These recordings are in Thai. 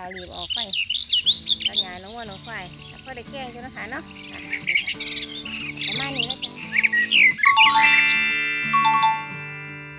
ข่าวรีบออกไปตอนยายน้องวัวน้องควายแล้วก็ได้แกล้งอยู่นะคะเนาะนี่ค่ะประมาณนี้นะจ๊ะ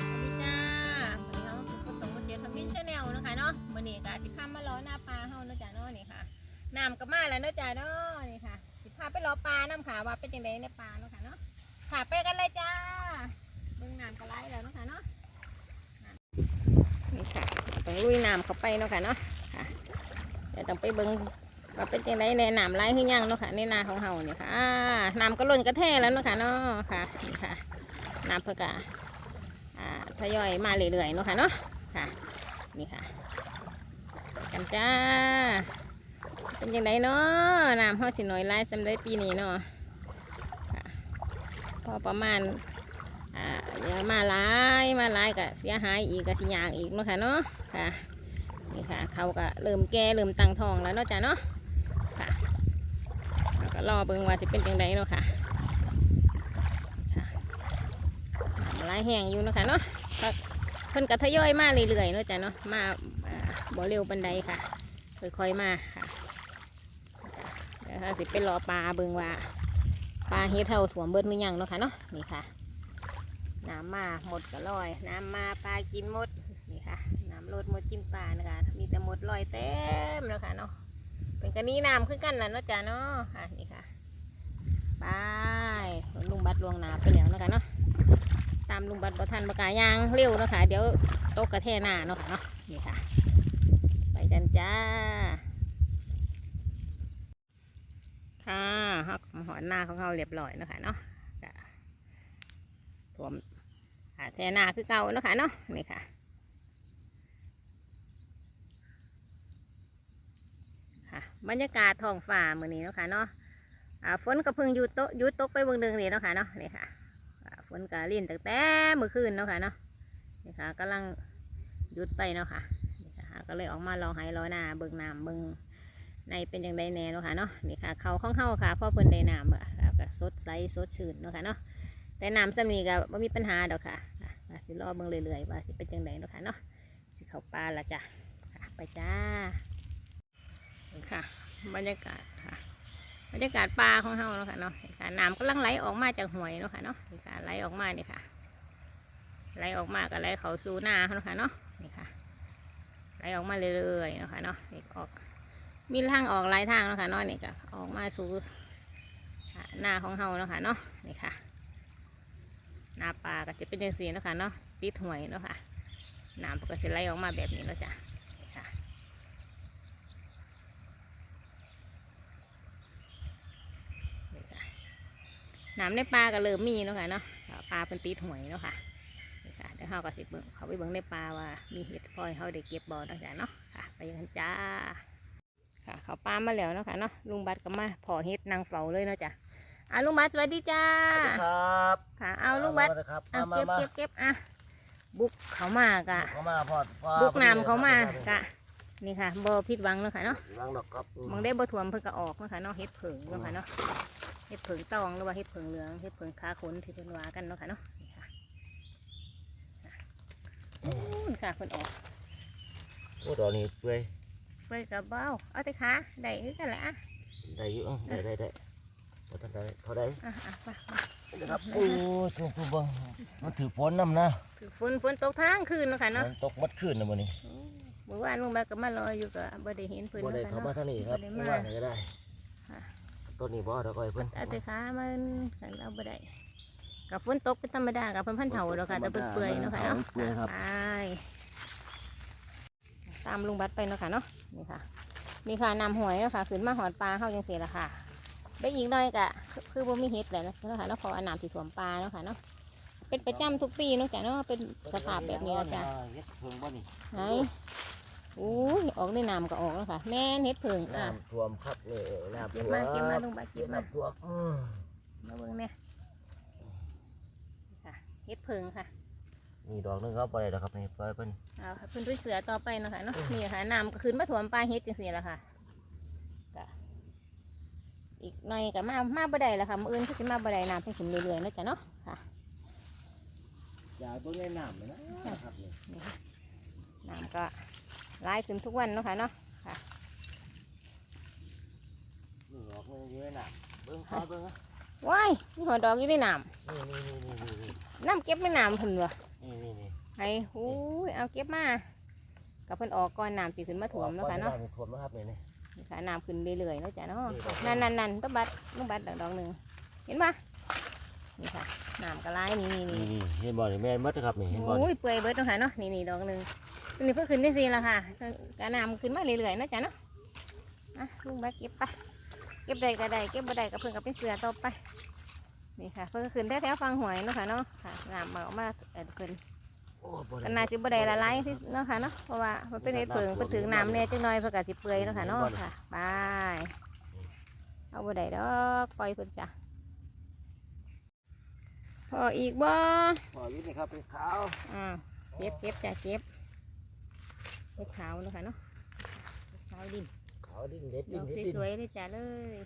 สวัสดีจ้าวันนี้เขาผสมเสียทำบินชาแนลนะคะเนาะวันนี้ก็สิพามาล้อหน้าปลาเฮาเนาะจ้ะเนาะนี่ค่ะน้ำก็มาแล้วเนาะจ้ะเนาะนี่ค่ะ สิพาไปล้อปลาน้ำค่ะว่าเป็นยังไงในปลาเนาะค่ะเนาะค่ะไปกันเลยจ้าเบิ่งน้ำก็ไหลแล้วเนาะค่ะเนาะนี่ค่ะต้องลุยน้ำเข้าไปเนาะค่ะเนาะ ดี๋ยวต้องไปเบิ้งว่าเป็นยังไงในน้ำไหลขึ้นยังเนาะค่ะในนาของเฮาเนี่ยค่ะอ่าน้ำก็ล้นกระแทกแล้วเนาะค่ะเนาะค่ะนี่ค่ะน้ำเพื่อกะอ่าทยอยมาเรื่อยๆเนาะค่ะเนาะค่ะนี่ค่ะ กันจ้า เป็นยังไงเนาะน้ำเฮาสิหน่อยไล่สำได้ปีนี้เนาะพอประมาณอ่ามาหลายมาหลายก็เสียหายอีกก็สิยากอีกเนาะค่ะเนาะค่ะ นี่ค่ะเขาก็เริ่มแก่เริ่มตั้งทองแล้วเนาะจ้ะเนาะค่ะแล้วก็รอเบิ่งว่าสิเป็นจังไดเนาะค่ะลายแห้งอยู่เนาะค่ะเนาะเพิ่นก็ทยอยมาเรื่อยๆเนาะจ้ะเนาะมาอ่าบ่เร็วบันไดค่ะค่อยๆมาค่ะเดี๋ยวเราสิไปรอปลาเบิ่งว่าปลาเฮ็ดเท่าถ่วมเบิดมือยังเนาะค่ะเนาะนี่ค่ะน้ำมาหมดก็ลอย น้ำมาปลากินหมดนี่ค่ะ น้ำลดหมดกินปลานะคะ มีแต่มดลอยเต็มแล้วค่ะเนาะ เป็นกระนี้น้ำขึ้นกันนะเนาะจ้าเนาะค่ะนี่ค่ะ ไปลุงบัดลวงนาไปแล้วนะคะเนาะ ตามลุงบัดบ่ทันบกล้ายางเร็วเนาะค่ะเดี๋ยวตกกระแทหน้าเนาะค่ะเนาะ นี่ค่ะ ไปกันจ้า ค่ะฮักหอนหน้าของเขาเรียบร้อยเนาะค่ะเนาะจ้ะท่วมอ่าแทนาคือเก่าเนาะค่ะเนาะ นี่ค่ะค่ะ บรรยากาศท้องฟ้ามื้อนี้เนาะค่ะเนาะอ่าฝนก็เพิ่งยุดตกยุดตกไปบางเดือนนี่เนาะค่ะเนาะนี่ค่ะอ่าฝนก็ลิ่นตั้งแต่เมื่อคืนเนาะค่ะเนาะนี่ค่ะกำลังยุดไปเนาะค่ะนี่ค่ะก็เลยออกมาลองไห้รอหน้าเบิ่งน้ำเบิ่งในเป็นจังไดแน่เนาะค่ะเนาะนี่ค่ะเขาของเฮาค่ะพ่อเพิ่นได้น้ำแล้วก็สดใสสดชื่นเนาะค่ะเนาะแต่น้ำสำนีก็ไม่มีปัญหาดอกค่ะสิรอเบิ่งเรื่อยๆว่าสิเป็นจังไดเนาะค่ะเนาะสิเข้าป่าละจ้ะค่ะไปจ้า ค่ะ บรรยากาศค่ะ บรรยากาศป่าของเฮาเนาะค่ะเนาะนี่ค่ะน้ำกำลังไหลออกมาจากห้วยเนาะค่ะเนาะนี่ค่ะไหลออกมานี่ค่ะ ไหลออกมาก็ไหลเขาสู่นาเนาะค่ะเนาะนี่ค่ะ ไหลออกมาเรื่อยๆเนาะค่ะเนาะนี่ออกมีทางออกหลายทางเนาะค่ะเนาะนี่ก็ออกมาสู่อ่านาของเฮาเนาะค่ะเนาะนี่ค่ะหน้าปลาก็จะเป็นยังสีเนาะคะเนาะติดหวยเนาะค่ะน้ำปก็จะไหลออกมาแบบนี้เนาะจ้ะนี่ค่ะ น้ำในปลาก็เริ่มมีเนาะค่ะเนาะปลาเป็นติดหวยเนาะค่ะนี่ค่ะเดี๋ยวเราก็สิเบิ่งเขาไปเบิ่งในปลาว่ามีเห็ดพลอยเขาได้เก็บบ่อเนาะจ้ะเนาะค่ะ ไปกันจ้าค่ะ เขาปลามาแล้วเนาะค่ะเนาะลุงบัดก็มาพอเห็ดนางเฝ้าเลยเนาะจ้ะอะลุงบัดสวัสดีจ้าครับค่ะเอาลูกบัดมาครับอะมาเก็บมาเก็บเก็บอะบุกเขามากะเขามาพอดพอบุกน้ำเขามาพอดีกะ นี่ค่ะบ่ผิดหวังเนาะค่ะเนาะล้างดอกครับมองได้บ่ถ่วมเพิ่นก็ออกเนาะค่ะเนาะเฮ็ดเผิงเนาะค่ะเนาะเฮ็ดเผิงตองหรือว่าเฮ็ดเผิงเหลืองเฮ็ดเผิงขาขนที่เพิ่นว่ากันเนาะค่ะเนาะนี่ค่ะค่ะอู้นค่ะเพิ่นออกโอ้ดอกนี้เปื่อยไปกับเบ้าเอาแต่ขาได้คือกันแหละอะได้อยู่เอ้าได้ได้ได้บ่ทันได้เขาได้อะอะไปไปนะครับโอ้สูงสูงเบิ่งมันถือฝนน้ำนะคือฝนฝนตกทางคืนเนาะค่ะเนาะฝนตกมัดขึ้นนะมื้อนี้ เมื่อวานลุงบัดก็มารออยู่ก็บ่ได้เห็นเพิ่นบ่เนาะได้ค่ะเข้ามาเนาะทางนี้ครับบ่ได้ไม่มาว่าไหนก็ได้ค่ะต้นนี้บ่ดอกอ้อยเพิ่นเอาแต่ขามันกันเอาบ่ได้กับฝนตกเป็นธรรมดากับเพิ่นพันเถาดอกค่ะแต่เพิ่นเปื่อยเนาะค่ะเนาะเปื่อยครับไปตามลุงบัดไปเนาะค่ะเนาะนี่ค่ะนี่ค่ะนำหวยเนาะค่ะขึ้นมาหอดปลาเข้าจังสีละค่ะได้อีกหน่อยกะคือคือบ่มีเห็ดแล้วเนาะค่ะเนาะเพอน้ำที่ท่วมปลาเนาะค่ะเนาะเป็นประจำทุกปีเนาะจ้ะเนาะเป็นสภาพแบบนี้แล้วจ้ะเฮ็ดเพิ่งบ่นี่ไหน อู้ยออกในน้ำก็ออกแล้วค่ะ แม่นเห็ดเผิงอะ น้ำท่วมครับนี่น้ำเก็ท่บวมมาเก็บมาลุงบัดเก็เก็บบมา น้ำท่วมอืมมาเบิ่งเนี่ยค่ะเห็ดเผิงค่ะ นี่ดอกหนึงครับบ่ได้ดอกครับนี่ปล่อยเพิ่นเอาค่ะเพิ่นด้วยเสือต่อไปเนาะค่ะเนาะนี่ค่ะน้ำก็ขึ้นมาถ่วมปลาเฮ็ดจังซี่ละค่ะก็อีกหน่อยก็มามาบ่ได้แล้วค่ะมื้ออื่นก็สิมาบ่ได้น้ำเพิ่นขึ้นเรื่อยๆเนาะจ้ะเนาะค่ะอย่าเบิ่งในน้ำเลยนะครับนี่นี่ค่ะน้ำก็ ไหลขึ้นทุกวันเนาะค่ะเนาะค่ะนี่ออกมาเยอะน่ะเบิ้งข้าวเบิ้งนะว้ายมีหัวดอกอยู่ในน้นี่นี่นี่นี่นี่นี่ำน้ำเก็บไม่น้ำพุ่นวะนี่นี่นี่ไอ้หูยเอาเก็บมากับเพิ่นออกก่อนน้ำสิขึ้นมาถ่วมเนาะค่ะเนาะมีถ่วมนะครับนี่นี่นี่ค่ะน้ำขึ้นเรื่อยๆเนาะจ้ะเนาะนี่ดอกนั่นนั่นนั่นต้นบัดต้นบัดดอกดอกหนึ่งเห็นปะนี่ค่ะน้ำกระไรนี่นี่นี่นี่นี่เห็นบ่นี่แม่นมัดนะครับนี่เห็นบ่โอ้ยเปื่อยเบิดเนาะค่ะเนาะนี่นี่ดอกหนึ่ง ตัวนี้เพิ่งขึ้นได้สิละค่ะกระน้ำขึ้นมาเรื่อยๆเนาะจ้ะเนาะอะลุงบัดเก็บไปเก็บได้ก็ได้เก็บบ่ได้ก็เพิ่งกับเป็นเสือต่อไปนี่ค่ะ เพิ่งขึ้นได้แถวฟังหวยเนาะค่ะเนาะค่ะน้ำมาออกมาเออขึ้นโอ้บ่กันนาสิบ่ได้ละลายที่เนาะค่ะเนาะเพราะว่ามันเป็นเห็ดเผิงเพิ่นถึงน้ำแน่จังน้อยเพิ่นก็สิเปื่อยเนาะค่ะเนาะค่ะบายเอาบ่ได้ดอกปล่อยเพิ่นจ้ะพออีกบ่พออยู่นี่ครับเป็นขาวอ่าเก็บเก็บจ้ะเก็บ เห็ดขาวเนาะค่ะเนาะเห็ดขาวดินขาวดิ้นเด็ดดดิ้อนกเด็ดดิ้นสวยๆเลยจ้ะเลย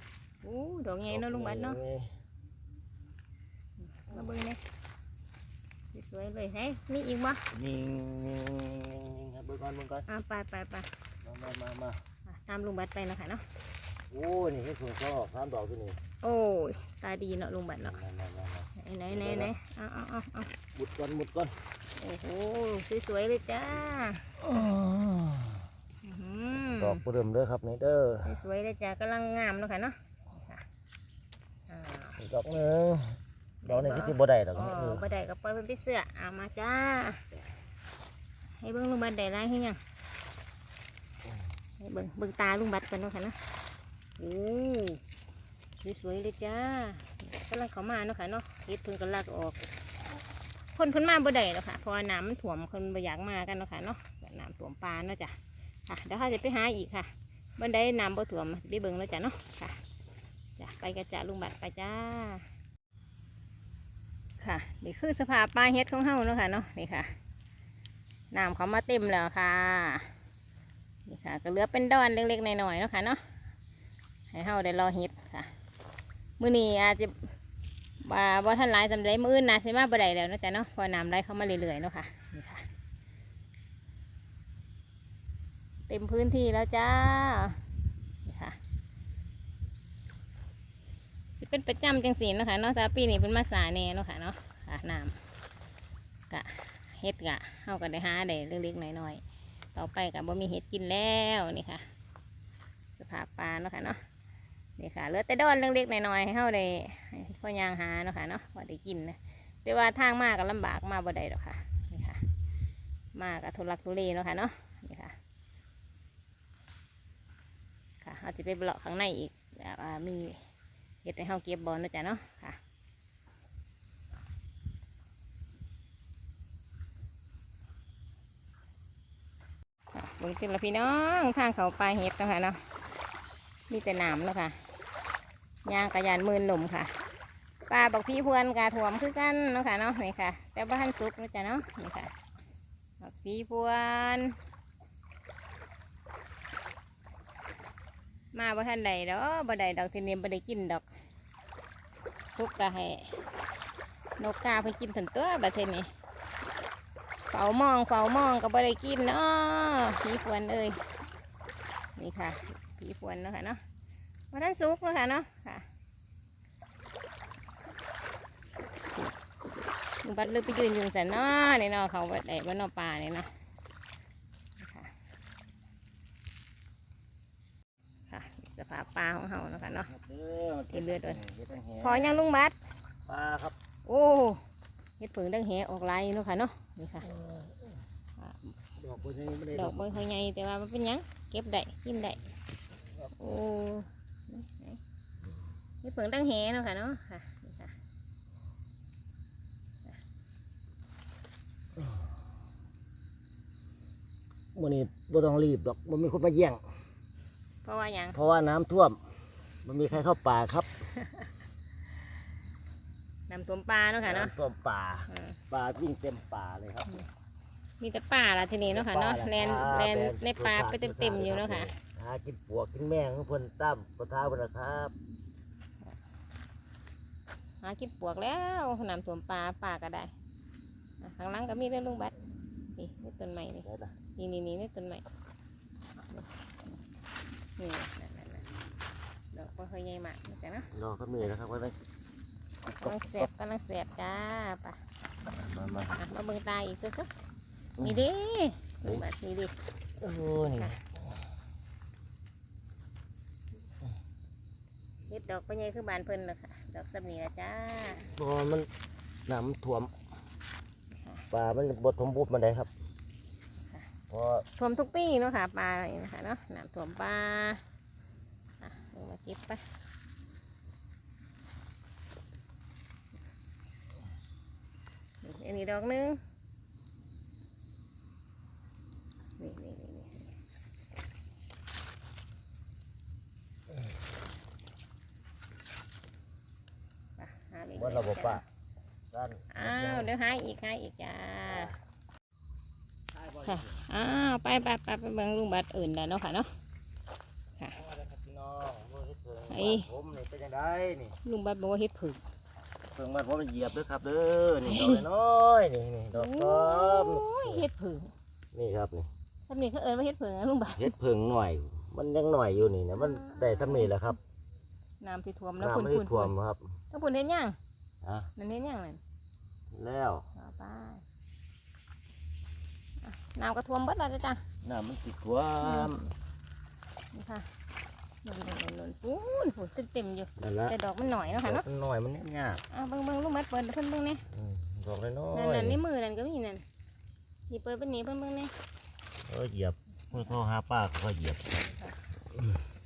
อู้ดอกใหญ่เนาะลุงบัดเนาะมาเบิ่งเนี่ยสวยๆเลยเฮ้ยมีอีกบ่นี่นี่ครับเบิ่งก่อนเบิ่งก่อนอ่าไปไปไปมามามามา อะตามลุงบัดไปเนาะค่ะเนาะ โอ้นี่เห็นผงก็สามดอกที่นี่โอ้ยตาดีเนาะลุงบัดเนาะนั่นนั่นนั่นนั่นไหนไหนไหนไหนเอาเอาเอาเอามุดก่อนมุดก่อนโอ้โหสวยๆเลยจ้าอื้อหืดอกเริ่มเด้อครับนี่เด้ออสวยๆเลยจ้ากำลังงามเนาะค่ะเนาะค่ะอ่าอีกดอกหนึงดอกนี้คือสิบ่ได้ดอกอ๋อนี่เออบ่ได้ก็ปล่อยเพิ่นไปเสื้อเอามาจ้า ให้เบิ่งลุงบัดได้ไรให้ยังให้เบิ่งเบิ่งตาลุงบัดกันเนาะค่ะเนาะ โอ้สวยๆเลยจ้ากำลังเขามาเนาะค่ะเนาะเฮ็ดเพิ่นกำลังออก คนเพิ่นมาบ่ได้แล้วค่ะเพราะว่าน้ำมันท่วมคนบ่อยากมากันเนาะค่ะเนาะน้ำท่วมปลาเนาะจ้ะค่ะเดี๋ยวเขาจะไปหาอีกค่ะบันไดน้ำบ่ท่วมไปเบิ่งแล้วจ้ะเนาะค่ะจ้ะไปกันจ้ะลุงบัดไปจ้า ค่ะนี่คือสภาพปลาเฮ็ดของเฮาเนาะค่ะเนาะนี่ค่ะน้ำเขามาเต็มแล้วค่ะนี่ค่ะ ก็เหลือเป็นดอนเล็กๆหน่อยๆเนาะค่ะเนาะ ให้เฮาได้รอเฮ็ดค่ะมื้อนี้อาจจะบ่าบ่ทันหลายสำหรับมื้ออื่นนะสิมาบ่ได้แล้วเนาะจ้ะเนาะพอน้ำไหลเข้ามาเรื่อยๆเนาะค่ะนี่ค่ะ เต็มพื้นที่แล้วจ้านี่ค่ะสิเป็นประจำจังสีเนาะค่ะเนาะแต่ปีนี้เป็นมาสาแน่เนาะค่ะเนาะค่ะน้ำกะเฮ็ดกะเฮาก็ได้หาได้เล็กๆน้อยๆต่อไปกะบ่มีเฮ็ดกินแล้วนี่ค่ะ สภาพปลาเนาะค่ะเนาะ นี่ค่ะเหลือแต่ดอนเล็กๆน้อยๆให้เฮาได้พ่อยางหาเนาะค่ะเนาะว่าได้กินนะแต่ว่าทางมากก็ลำบากมาบ่ได้ดอกค่ะนี่ค่ะ มากก็ทุลักทุเลเนาะค่ะเนาะนี่ค่ะค่ะเราจะไปเลาะข้างในอีกแบบว่ามีเห็ดให้เฮาเก็บบอลนะจ๊ะเนาะค่ะบิ่งเต็มแล้วพี่น้องทางเขาปลายเห็ดนะคะเนาะมีแต่หนามเนาะค่ะ ยางกระยานมืนหนุ่มค่ะปลาบักพี่พวนกาถ่วมคือกันเนาะค่ะเนาะนี่ค่ะ แต่บ้านสุกนะจ้ะเนาะนี่ค่ะบักพี่พวนมาบ่ทันใดดอกบ่ได้ดอกทีนี้บ่ได้กินดอกสุกก็ให้นกกาไปกินสันตัวบัดเทนี้เฝ้ามองเฝ้ามองก็บ่ได้กินเนาะพี่พวนเอ้ยนี่ค่ะผีพวนเนาะค่ะเนาะ มาท่านซุกเนาะค่ะเนาะค่ะลุงบัดเลยไปยืนอยุงสันเนาะนี่เนาะเขาบัดได้บ้านนอป่านี่เนาะค่ะค่ะสภาพปลาของเขาเนาะค่ะเนาะเด้อเห็นเลือดด้วยเฮ็ดให้แห้งพอยังลุงบัดปลาครับ โอ้เฮ็ดผึ่งดังแหออกลายอยู่เนาะค่ะเนาะนี่ค่ะดอกบ่ใหญ่ไม่ได้ดอกบางเขาใหญ่แต่ว่ามันเป็นหยังเก็บได้กินได้โอ้ เฮ็ดผึ่งดังแหเนาะค่ะเนาะค่ะนี่ค่ะมื้อนี้บ่ต้องรีบดอกบ่มีคนมาแย่ง เพราะว่าหยังเพราะว่าน้ำท่วม มันมีใครเข้าป่าครับน้ำท่วมปลาเนาะค่ะเนาะน้ำท่วมป่าอืมปลาวิ่งเต็มป่าเลยครับ มีแต่ป่าละทีนี้เนาะค่ะเนาะป่าแลนป่าแลนแลนในปลาไปเต็มๆอยู่เนาะค่ะ หากินปวกกินแมงของเพิ่นตามประทาเพิ่นนะครับ หากินปวกแล้วน้ำท่วมปลาปลาก็ได้อะข้างหลังก็มีเรื่องลุงบัดนี่นี่ต้นไม้นี่ได้ล่ะนี่นี่นี่นี่ต้นไม้นี่นั่นนั่นนั่นดอกบ่ค่อยใหญ่มากนี่จ้ะเนาะดอกก็มีแล้วครับว่าได้กำลังแสบกำลังแสบจ้าไปมามาอะมาเบิ่งตาอีกตัวซะนี่ดิดูแบบนี้ดิโอ้นี่ เฮ็ ดดอกบ่ใหญ่คือบานเพิ่นล่ะค่ะ ดอกสำนีละจ้าเพราะว่ามันน้ำมันท่วมปลามันบดสมบูรณ์มาได้ครับเพราะท่วมทุกปีเนาะค่ะปลานี่นะคะเนาะน้ำท่วมปลาอะเอามาเก็บไปนี่อันนี้ดอกหนึงนี่นี่นี่นี่ไป หาอีกว่าระบบปลาด้านอ้าวเดี๋ยวหาอีกหาอีกจ้าค่ะอ้าวไปไปไปไปเบิ่งลุงบัดอื่นได้เนาะค่ะเนาะพี่น้องมือเฮ็ดเพิ่งไอ้ผมนี่เป็นยังไงนี่ลุงบัดบอกว่าเฮ็ดผึ่งเพิ่งมาผมเหยียบเด้อครับเด้อนี่ดอกน้อยๆนี่นี่ดอกต้อมโอ้ยเฮ็ดผึ่งนี่ครับนี่สำนีเขาเอิ้นว่าเฮ็ดผึ่งนะลุงบัดเฮ็ดเพิ่งหน่อย มันยังหน่อยอยู่นี่นะมันได้ทำนี่แหละครับน้ำที่ท่วมแล้วน้ำพุ่นไม่ได้พุ่นท่วมครับต้องพุ่นเฮ็ดหยัง อะนั่นเฮ็ดหยังนั่นแล้ว ต่อไปอะน้ำก็ท่วมเบิดแล้วจ้ะจ้ะน้ำมันติดท่วมนี่ค่ะหล่นหล่นหล่นหล่นปูนปูนเต็มเต็มๆอยู่นั่นละแต่ดอกมันหน่อยเนาะดค่ะอกเนาะมันหน่อยมันยากอะเบิ่งเบิ่งลุงบัดเปิดให้เพิ่นเบิ่งแหน่อืมดอกน้นั่นอยนั่นๆในนี่มือนั่นก็มีนั่นนี่เปิดเป็นนี้เพิ่นเบิ่งแหน่เออเหยียบเพื่อเขาหาปลาเขาก็เหยียบ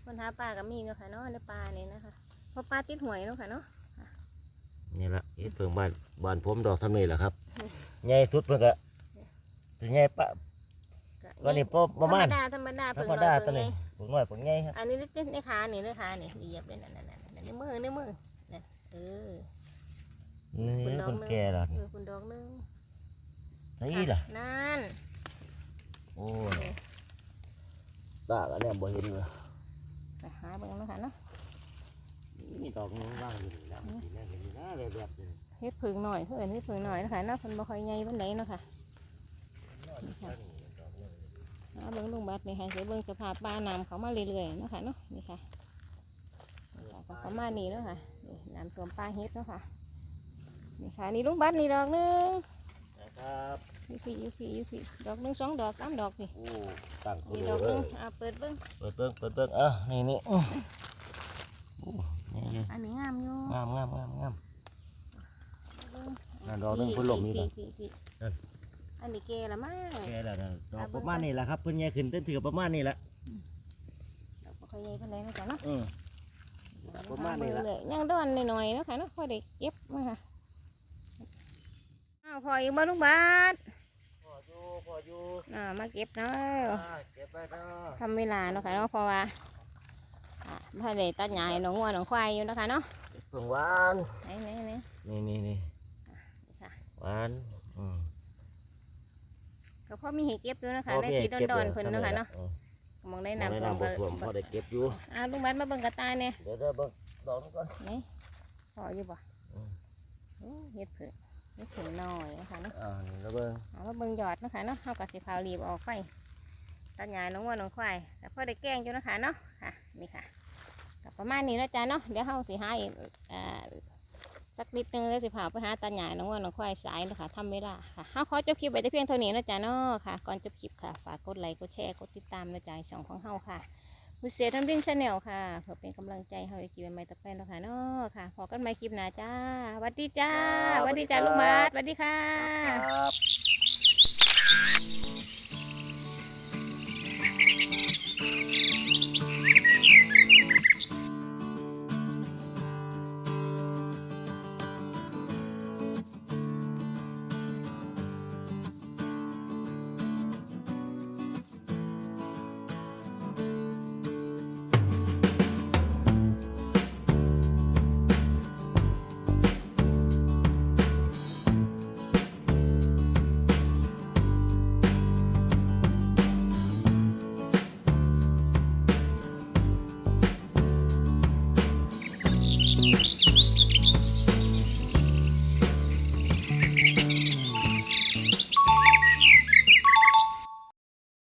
คนหาปลาก็มีเนาะค่ะเนาะในปลานี่นะคะเพราะปลาติดหวยเนาะค่ะเนาะ นี่ละเฮ็ดเพิ่งบ้านบ้านผมดอกทำนี่แหละครับใหญ่สุดเพิ่งก็จะใหญ่ปะก็นี่ปประมาณธรรมดาธรรมดาธรเพิ่งรมดาร้อยตัวเพิ่งนี้ไงปกน้อยปกใหญ่ครับอันนี้เล็กๆในขานี่ในขานี่เหยียบเลยนั่นนั่นนั่นนั่นในมือในมือนั่นเออนี่คนแก่ละเออคุณดอกหนึงนี่ล่ะนั่นโอ้ยตาก็เนี่ยบ่เห็นเลยไปหาเบิ่งเนาะค่ะเนาะ นี่ดอกนึงว่างอยู่นี่นะนี่นะเห็นนี่นะแบบแบบนี้เฮ็ดผึ่งหน่อยเพื่อนเฮ็ดผึ่งหน่อยเนาะคะเนาะเพิ่นบ่ค่อยใหญ่ปานใดเนาะค่ะหาเบิ่งลุงบัดนี่ค่ะสิเบิ่งสภาพป่าน้ำเขามาเรื่อยๆเนาะค่ะเนาะนี่ค่ะนี่ค่ะก็ประมาณนี้เนาะค่ะนี่น้ำท่วมป่าเฮ็ดเนาะค่ะนี่ค่ะนี่ลุงบัดนี่ดอกหนึงนะครับอยู่พี่อยู่พี่อยู่พี่ดอกหนึงสองดอกสามดอกนี่โอ้ตั้งนี่เลดอกหนึยงอ่าเปิดเบิ่งเปิดเบิ้งเปิดเบิ้งอะนี่นี่อื้อโอ้นี่อันนี้งามอยู่งามงามงามงามเบิ่งนั่นดอกหนึ่งเพิ่นหลบนี่ล่ะพี่พี่นั่น อันนี้เกละมั้งแก่แล้วนะดอกประมาณนี้แหละครับเพิ่นใหญ่ขึ้นเต้นถือประมาณนี้แหละดอกบ่ค่อยใหญ่ปานใดเนาะจ้ะเนาะอืมประมาณนี้ล่ะ เบิ่งเลยยังดอนหน่อยๆเนาะค่ะเนาะพอได้เก็บมาค่ะอ้าวพออีกบ่ลุงบัดพออยู่พออยู่อ่ามาเก็บเนาะอ่าเก็บไปเนาะ ทำเวลาเนาะค่ะเนาะเพราะว่า อ่าถ้าได้ตัดหญ้าให้น้องวัวน้องควายอยู่เนาะคะเนาะเก็บเพิ่งหวานไหนไหนไหนนี่นี่นี่ค่ะหวานอืมก็พอมีให้เก็บอยู่เนาะคะพอได้มีที่ให้ก็บดอนๆเพิ่นเนาะค่ะเนาะอืมมองได้มองน้ำได้ท่วมน้ำบ่ท่วมพอได้เก็บอยู่อ่าลุงบัดมาเบิ่งกระตายเนี่ยเดี๋ยวเดี๋ยวเบิ่งดอกมันก่อน นี่พออยู่บ่อืม โอ้เฮ็ดเผือกเฮ็ดเผือกน้อยนะคะเนาะ อ่านี่แล้วเบิ่งเอามาเบิ่งยอดเนาะคะเนาะเฮากับสิพาวรีบออกไปตัดหญ้าให้น้องวัวน้องควายแต่พอได้แกงอยู่เนาะคะเนาะค่ะนี่ค่ะก็ ประมาณนี้แล้วจ้าเนาะเดี๋ยวเฮาสิหาอีกสักนิดนึงแล้วสิพาไปหาตาใหญ่น้องว่าน้องควายสายนะคะทำเวลาค่ะเฮาขอจบคลิปไปได้เพียงเท่านี้นะจ๊ะเนาะค่ะ ก่อนจบคลิปค่ะ ฝากกดไลค์กดแชร์กดติดตามนะจ๊ะช่องของเฮาค่ะผู้เสีทำเรื่งชาแนลค่ะเพื่อเป็นกำลังใจเฮาอีกกี่วันใหม่ต่อไปแล้วค่ะเนาะค่ะขอกันไหม่คลิปหน้าจ้าสวัสดีจ้าสวัสดีจ้าลูกมาสวัสดีค่ะ